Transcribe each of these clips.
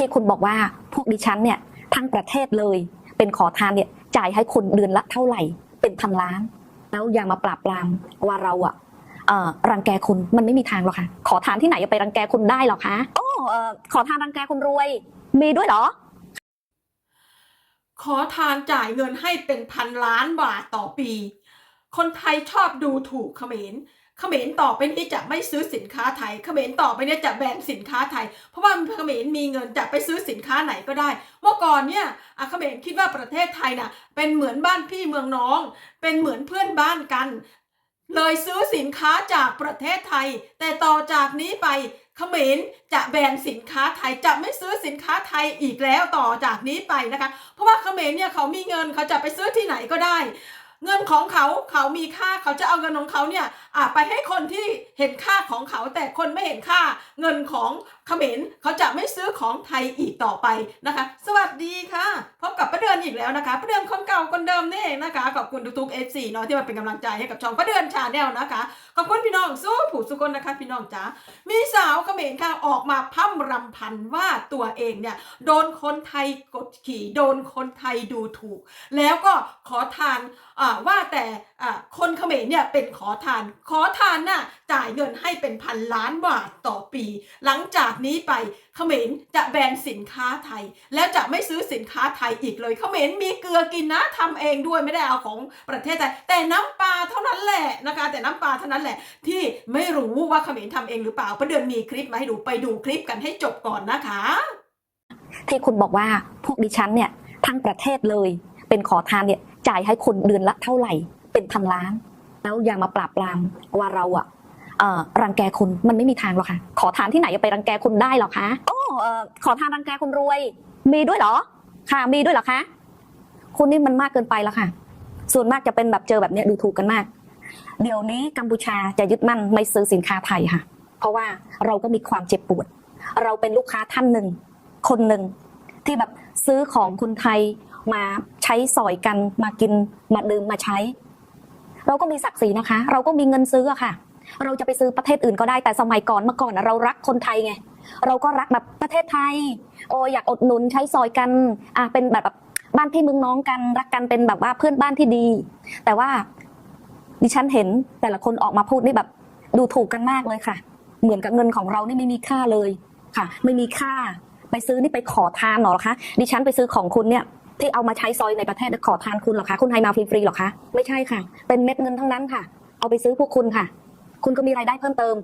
ที่คุณบอกว่าพวกดิฉันเนี่ยทั้งประเทศเลยเป็นขอทานเนี่ยจ่ายให้คนเดือนละเท่าไหร่ เป็นพันล้าน แล้วอย่ามาปราบปรามว่าเราอะรังแกคุณมันไม่มีทางหรอกค่ะ ขอทานที่ไหนจะไปรังแกคุณได้หรอคะโอ้เอ่อขอทานรังแกคนรวย มีด้วยเหรอ ขอทานจ่ายเงินให้เป็นพันล้านบาทต่อปี คนไทยชอบดูถูกเขมร เขมรต่อไปนี้จะไม่ซื้อสินค้าไทยเขมรต่อไปนี้จะแบนสินค้าไทย เพราะว่าเขมรมีเงินจะไปซื้อสินค้าไหนก็ได้ เมื่อก่อนเนี่ยเขมรคิดว่าประเทศไทยน่ะเป็นเหมือนบ้านพี่เมืองน้อง เป็นเหมือนเพื่อนบ้านกัน เลยซื้อสินค้าจากประเทศไทย แต่ต่อจากนี้ไปเขมรจะแบนสินค้าไทยจะไม่ซื้อสินค้าไทยอีกแล้วต่อจากนี้ไปนะคะ เพราะว่าเขมรเนี่ยเขามีเงินเขาจะไปซื้อที่ไหนก็ได้ เงินของเขาเขามีค่าเขาจะเอาเงินของเขาเนี่ยไปให้คนที่เห็นค่าของเขาแต่คนไม่เห็นค่าเงินของ เขมรเขาจะไม่ซื้อของไทยอีกต่อไปนะคะ สวัสดีค่ะ พบกับป้าเดือนอีกแล้วนะคะป้าเดือนคนเก่าคนเดิมนี่เองนะคะ ขอบคุณทุกๆ FC เนาะที่มาเป็นกำลังใจให้กับช่องป้าเดือนชาแนลนะคะ ขอบคุณพี่น้องสู้ผู้สุคนนะคะพี่น้องจ๋ามีสาวเขมรค่ะออกมาพั่มรำพันว่าตัวเองเนี่ยโดนคนไทยกดขี่โดนคนไทยดูถูก แล้วก็ขอทานว่าแต่คนเขมรเนี่ยเป็นขอทาน ขอทานน่ะ จ่ายเงินให้เป็นพันล้านบาทต่อปี หลังจากนี้ไปเขมรจะแบนสินค้าไทย แล้วจะไม่ซื้อสินค้าไทยอีกเลยเขมรมีเกลือกินนะทำเองด้วยไม่ได้เอาของประเทศไทยแต่น้ำปลาเท่านั้นแหละนะคะ แต่น้ำปลาเท่านั้นแหละ ที่ไม่รู้ว่าเขมรทำเองหรือเปล่าประเดือนมีคลิปมาให้ดูไปดูคลิปกันให้จบก่อนนะคะ ที่คุณบอกว่าพวกดิฉันเนี่ยทั้งประเทศเลย เป็นขอทานเนี่ยจ่ายให้คนเดือนละเท่าไหร่เป็นพันล้าน แล้วอย่ามาปราบปรามว่าเราอะเอ่อ รังแกคุณมันไม่มีทางหรอกค่ะ ขอทานที่ไหนจะไปรังแกคุณได้หรอคะโอ้ขอทานรังแกคนรวย มีด้วยเหรอ ค่ะมีด้วยเหรอคะคุณนี่มันมากเกินไปแล้วค่ะ ส่วนมากจะเป็นแบบเจอแบบเนี้ยดูถูกกันมาก เดี๋ยวนี้กัมพูชาจะยึดมั่นไม่ซื้อสินค้าไทยค่ะ เพราะว่าเราก็มีความเจ็บปวด เราเป็นลูกค้าท่านหนึ่งคนหนึ่งที่แบบซื้อของคนไทยมาใช้สอยกันมากินมาดื่มมาใช้ เราก็มีศักดิ์ศรีนะคะ เราก็มีเงินซื้อะค่ะ เราจะไปซื้อประเทศอื่นก็ได้แต่สมัยก่อนเมื่อก่อนนะเรารักคนไทยไงเราก็รักแบบประเทศไทย โอ้อยากอดหนุนใช้สอยกันอะเป็นแบบบ้านพี่มืองน้องกันรักกันเป็นแบบว่าเพื่อนบ้านที่ดี แต่ว่าดิฉันเห็นแต่ละคนออกมาพูดนี่แบบ ดูถูกกันมากเลยค่ะ เหมือนกับเงินของเรานี่ไม่มีค่าเลยค่ะ ไม่มีค่า ไปซื้อนี่ไปขอทานหรอคะ ดิฉันไปซื้อของคุณเนี่ย ที่เอามาใช้ซอยในประเทศขอทานคุณหรอคะ คุณให้มาฟรีๆหรอคะ ไม่ใช่ค่ะ เป็นเม็ดเงินทั้งนั้นค่ะ เอาไปซื้อพวกคุณค่ะ คุณก็มีรายได้เพิ่มเติม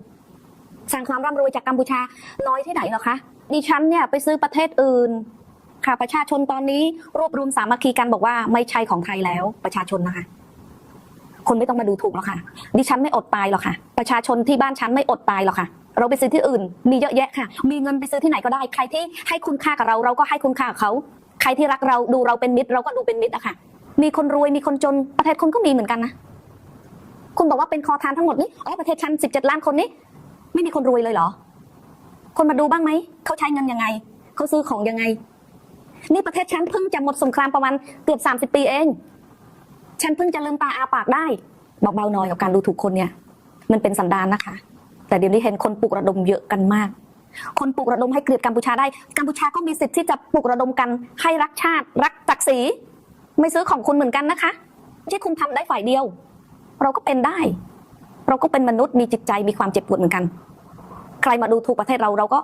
สร้างความร่ำรวยจากกัมพูชาน้อยที่ไหนหรอคะดิฉันเนี่ยไปซื้อประเทศอื่นค่ะประชาชนตอนนี้รวบรวมสามัคคีกันบอกว่าไม่ใช่ของไทยแล้วประชาชนนะคะคนไม่ต้องมาดูถูกหรอกค่ะ ดิฉันไม่อดตายหรอกค่ะ ประชาชนที่บ้านฉันไม่อดตายหรอกค่ะ เราไปซื้อที่อื่น มีเยอะแยะค่ะ มีเงินไปซื้อที่ไหนก็ได้ ใครที่ให้คุณค่ากับเรา เราก็ให้คุณค่ากับเขา ใครที่รักเราดูเราเป็นมิตร เราก็ดูเป็นมิตรอะค่ะ มีคนรวยมีคนจนประเทศคุณก็มีเหมือนกันนะ คุณบอกว่าเป็นคอทานทั้งหมดนี่อ๋อประเทศฉันสิบเจ็ดล้านคนนี้ ไม่มีคนรวยเลยเหรอ คนมาดูบ้างไหมเขาใช้เงินยังไงเขาซื้อของยังไง นี่ประเทศฉันเพิ่งจะหมดสงครามประมาณเกือบสามสิบปีเองฉันเพิ่งจะลืมตาอาปากได้บอกเบาหน่อยกับการดูถูกคนเนี่ย มันเป็นสันดานนะคะ แต่เดี๋ยวนี้เห็นคนปลุกระดมเยอะกันมาก คนปลุกระดมให้เกลียดกัมพูชาได้ กัมพูชาก็มีสิทธิ์ที่จะปลุกระดมกันให้รักชาติ รักศักดิ์ศรีไม่ซื้อของคุณเหมือนกันนะคะไม่ใช่คุณทำได้ฝ่ายเดียว เราก็เป็นได้ เราก็เป็นมนุษย์มีจิตใจมีความเจ็บปวดเหมือนกัน ใครมาดูถูกประเทศเราเราก็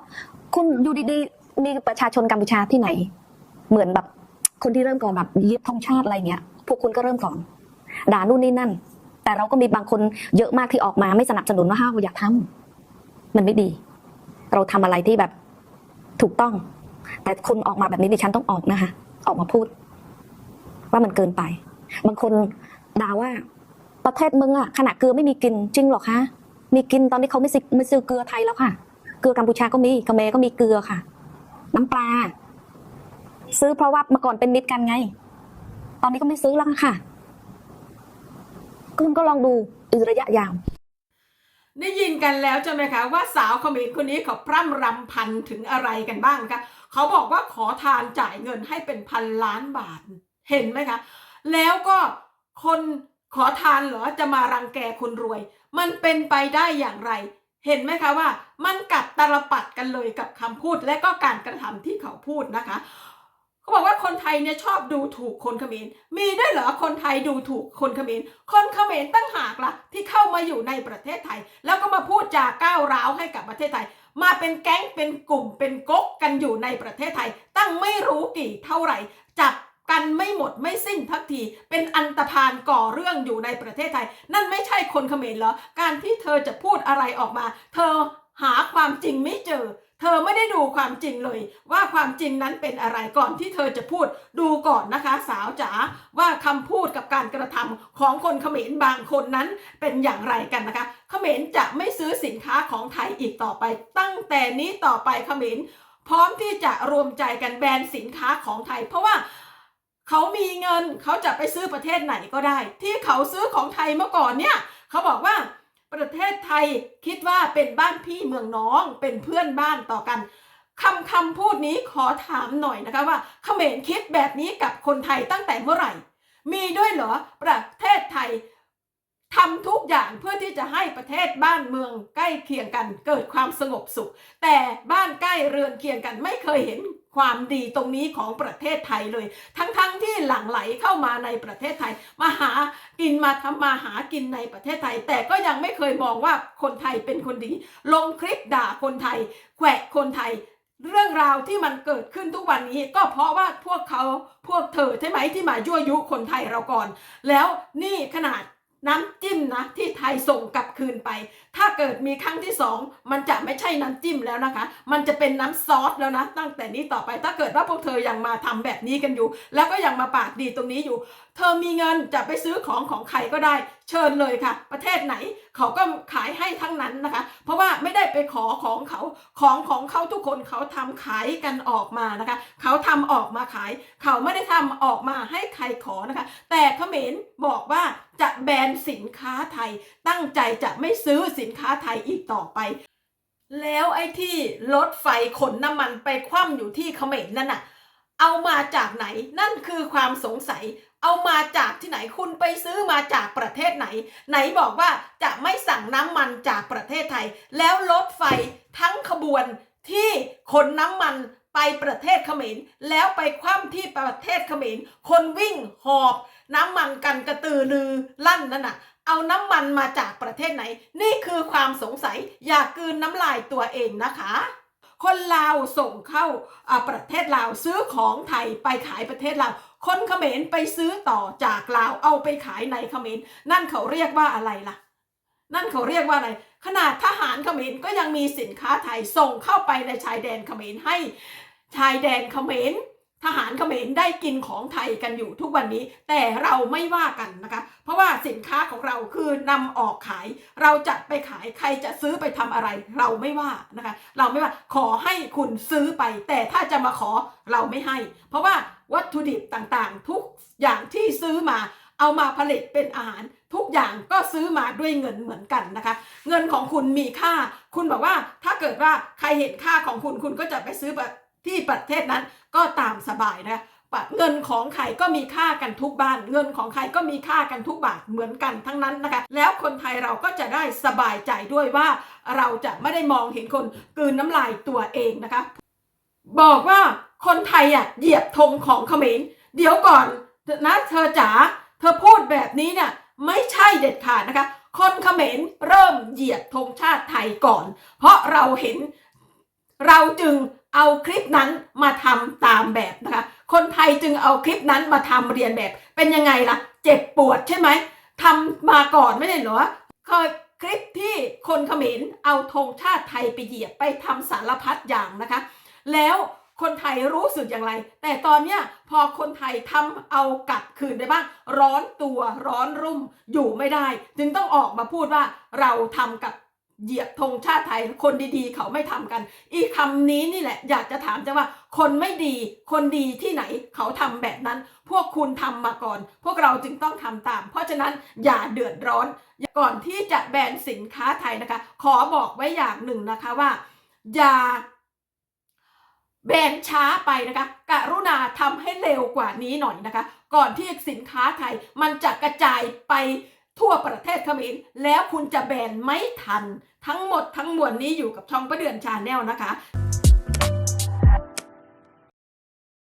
คุณอยู่ดีๆมีประชาชนกัมพูชาที่ไหน เหมือนแบบ คนที่เริ่มก่อนแบบยึดธงชาติอะไรเงี้ย พวกคุณก็เริ่มก่อน ด่านู่นนี่นั่น แต่เราก็มีบางคนเยอะมากที่ออกมาไม่สนับสนุนว่าห้าวอย่าทำมันไม่ดี เราทำอะไรที่แบบถูกต้อง แต่คนออกมาแบบนี้ดิฉันต้องออกนะคะ ออกมาพูด ว่ามันเกินไป บางคนด่าว่า ประเทศมึงอะขนาดเกลือไม่มีกินจริงหรอคะมีกินตอนนี้เขาไม่ซื้อไม่ซื้อเกลือไทยแล้วค่ะ เกลือกัมพูชาก็มีกะเมก็มีเกลือค่ะ น้ำปลา ซื้อเพราะว่าเมื่อก่อนเป็นมิตรกันไง ตอนนี้ก็ไม่ซื้อแล้วค่ะคุณก็ลองดูอีกระยะยาวได้ยินกันแล้วใช่ไหมคะว่าสาวเขมรคนนี้เขาพร่ำรำพันถึงอะไรกันบ้างคะเขาบอกว่าขอทานจ่ายเงินให้เป็นพันล้านบาทเห็นไหมคะ แล้วก็คน ขอทานเหรอจะมารังแกคนรวย มันเป็นไปได้อย่างไร เห็นไหมคะว่า มันกัดตลปัดกันเลยกับคำพูดและก็การกระทำที่เขาพูดนะคะเขาบอกว่าคนไทยเนี่ยชอบดูถูกคนเขมร มีด้วยเหรอคนไทยดูถูกคนเขมร คนเขมรตั้งหากล่ะที่เข้ามาอยู่ในประเทศไทย แล้วก็มาพูดจาก้าวร้าวให้กับประเทศไทย มาเป็นแก๊งเป็นกลุ่มเป็นก๊กกันอยู่ในประเทศไทย ตั้งไม่รู้กี่เท่าไหร่จับ กันไม่หมดไม่สิ้นทักที เป็นอันตรพานก่อเรื่องอยู่ในประเทศไทย นั่นไม่ใช่คนเขมรเหรอ การที่เธอจะพูดอะไรออกมา เธอหาความจริงไม่เจอ เธอไม่ได้ดูความจริงเลย ว่าความจริงนั้นเป็นอะไรก่อนที่เธอจะพูดดูก่อนนะคะ สาวจ๋าว่าคำพูดกับการกระทำของคนเขมรบางคนนั้นเป็นอย่างไรกันนะคะ เขมรจะไม่ซื้อสินค้าของไทยอีกต่อไป ตั้งแต่นี้ต่อไปเขมรพร้อมที่จะรวมใจกันแบนสินค้าของไทย เพราะว่า เขามีเงินเขาจะไปซื้อประเทศไหนก็ได้ ที่เขาซื้อของไทยเมื่อก่อนเนี่ยเขาบอกว่าประเทศไทยคิดว่าเป็นบ้านพี่เมืองน้องเป็นเพื่อนบ้านต่อกันคำคำพูดนี้ขอถามหน่อยนะคะว่าเขมรคิดแบบนี้กับคนไทยตั้งแต่เมื่อไหร่ มีด้วยเหรอประเทศไทยทำทุกอย่างเพื่อที่จะให้ประเทศบ้านเมืองใกล้เคียงกัน เกิดความสงบสุข แต่บ้านใกล้เรือนเคียงกันไม่เคยเห็น ความดีตรงนี้ของประเทศไทยเลย ทั้งๆทที่หลั่งไหลเข้ามาในประเทศไทย มาหากินมาทำมาหากินในประเทศไทย แต่ก็ยังไม่เคยมองว่าคนไทยเป็นคนดี ลงคลิปด่าคนไทย แขวะคนไทย เรื่องราวที่มันเกิดขึ้นทุกวันนี้ ก็เพราะว่าพวกเขาพวกเธอใช่ไหมที่มายั่วยุคนไทยเราก่อน แล้วนี่ขนาด น้ำจิ้มนะที่ไทยส่งกลับคืนไป ถ้าเกิดมีครั้งที่สองมันจะไม่ใช่น้ำจิ้มแล้วนะคะ มันจะเป็นน้ำซอสแล้วนะ ตั้งแต่นี้ต่อไปถ้าเกิดว่าพวกเธอยังมาทำแบบนี้กันอยู่ แล้วก็ยังมาปากดีตรงนี้อยู่เธอมีเงินจะไปซื้อของของใครก็ได้ เชิญเลยค่ะ ประเทศไหนเขาก็ขายให้ทั้งนั้นนะคะ เพราะว่าไม่ได้ไปขอของเขาของของเขาทุกคนเขาทำขายกันออกมานะคะ เขาทำออกมาขาย เขาไม่ได้ทำออกมาให้ใครขอนะคะ แต่เขมรบอกว่าจะแบนสินค้าไทย ตั้งใจจะไม่ซื้อสินค้าไทยอีกต่อไปแล้วไอ้ที่รถไฟขนน้ำมันไปคว่ำอยู่ที่เขมรนั่นน่ะ เอามาจากไหน นั่นคือความสงสัย เอามาจากที่ไหนคุณไปซื้อมาจากประเทศไหน ไหนบอกว่าจะไม่สั่งน้ำมันจากประเทศไทย แล้วรถไฟทั้งขบวนที่ขนน้ำมันไปประเทศเขมรแล้วไปคว่ำที่ประเทศเขมรคนวิ่งหอบน้ำมันกันกระตือรือลั่นนั่นน่ะ เอาน้ำมันมาจากประเทศไหน นี่คือความสงสัยอย่ากืนน้ำลายตัวเองนะคะ คนลาวส่งเข้าประเทศลาวซื้อของไทยไปขายประเทศลาวคนเขมรไปซื้อต่อจากลาวเอาไปขายในเขมรนั่นเขาเรียกว่าอะไรล่ะ นั่นเขาเรียกว่าอะไร ขนาดทหารเขมรก็ยังมีสินค้าไทยส่งเข้าไปในชายแดนเขมรให้ ชายแดนเขมร ทหารเขมรได้กินของไทยกันอยู่ทุกวันนี้ แต่เราไม่ว่ากันนะคะ เพราะว่าสินค้าของเราคือนำออกขาย เราจะไปขายใครจะซื้อไปทำอะไร เราไม่ว่านะคะ เราไม่ว่าขอให้คุณซื้อไป แต่ถ้าจะมาขอเราไม่ให้ เพราะว่าวัตถุดิบต่างๆ ทุกอย่างที่ซื้อมาเอามาผลิตเป็นอาหารทุกอย่างก็ซื้อมาด้วยเงินเหมือนกันนะคะ เงินของคุณมีค่า คุณบอกว่าถ้าเกิดว่าใครเห็นค่าของคุณคุณก็จะไปซื้อ ที่ประเทศนั้นก็ตามสบายนะเงินของใครก็มีค่ากันทุกบ้าน เงินของใครก็มีค่ากันทุกบาทเหมือนกันทั้งนั้นนะคะ แล้วคนไทยเราก็จะได้สบายใจด้วยว่า เราจะไม่ได้มองเห็นคนกืนน้ำลายตัวเองนะคะ บอกว่าคนไทยอะเหยียบธงของเขมรเดี๋ยวก่อนนะเธอจ๋าเธอพูดแบบนี้เนี่ยไม่ใช่เด็ดขาดนะคะ คนเขมรเริ่มเหยียบธงชาติไทยก่อน เพราะเราเห็นเราจึง เอาคลิปนั้นมาทำตามแบบนะคะ คนไทยจึงเอาคลิปนั้นมาทำเรียนแบบ เป็นยังไงล่ะ เจ็บปวดใช่ไหมทำมาก่อนไม่ได้หรอเคยคลิปที่คนเขมรเอาธงชาติไทยไปเหยียบไปทำสารพัดอย่างนะคะ แล้วคนไทยรู้สึกอย่างไร แต่ตอนเนี้ยพอคนไทยทำเอากลับคืนได้บ้าง ร้อนตัวร้อนรุ่มอยู่ไม่ได้ จึงต้องออกมาพูดว่าเราทำกับ เหยียบธงชาติไทยคนดีๆ เขาไม่ทำกัน อีกคำนี้นี่แหละ อยากจะถามจะว่า คนไม่ดีคนดีที่ไหนเขาทำแบบนั้น พวกคุณทำมาก่อน พวกเราจึงต้องทำตาม เพราะฉะนั้นอย่าเดือดร้อนก่อนที่จะแบนสินค้าไทยนะคะ ขอบอกไว้อย่างหนึ่งนะคะว่า อย่าแบนช้าไปนะคะกรุณาทำให้เร็วกว่านี้หน่อยนะคะ ก่อนที่สินค้าไทยมันจะกระจายไปทั่วประเทศเขมรแล้วคุณจะแบนไม่ทัน ทั้งหมดทั้งมวลนี้อยู่กับช่องประเดือนชาแนลนะคะ